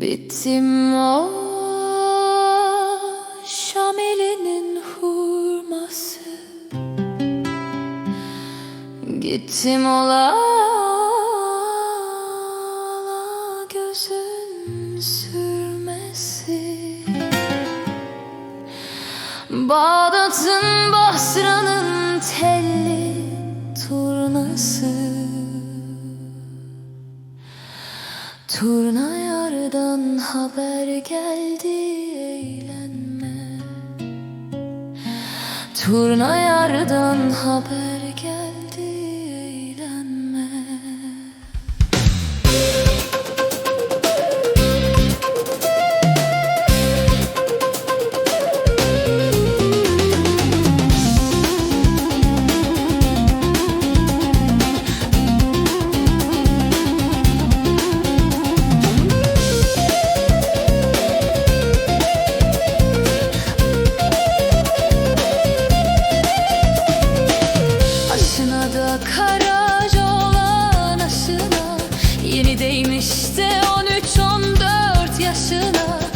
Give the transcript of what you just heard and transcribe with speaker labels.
Speaker 1: Gittim o Şameli'nin hurması. Gittim ola gözün sürmesi. Bağdat'ın Basra'nın telli turnası Turna yardan haber geldi eğlenme. Turna yardan haber love.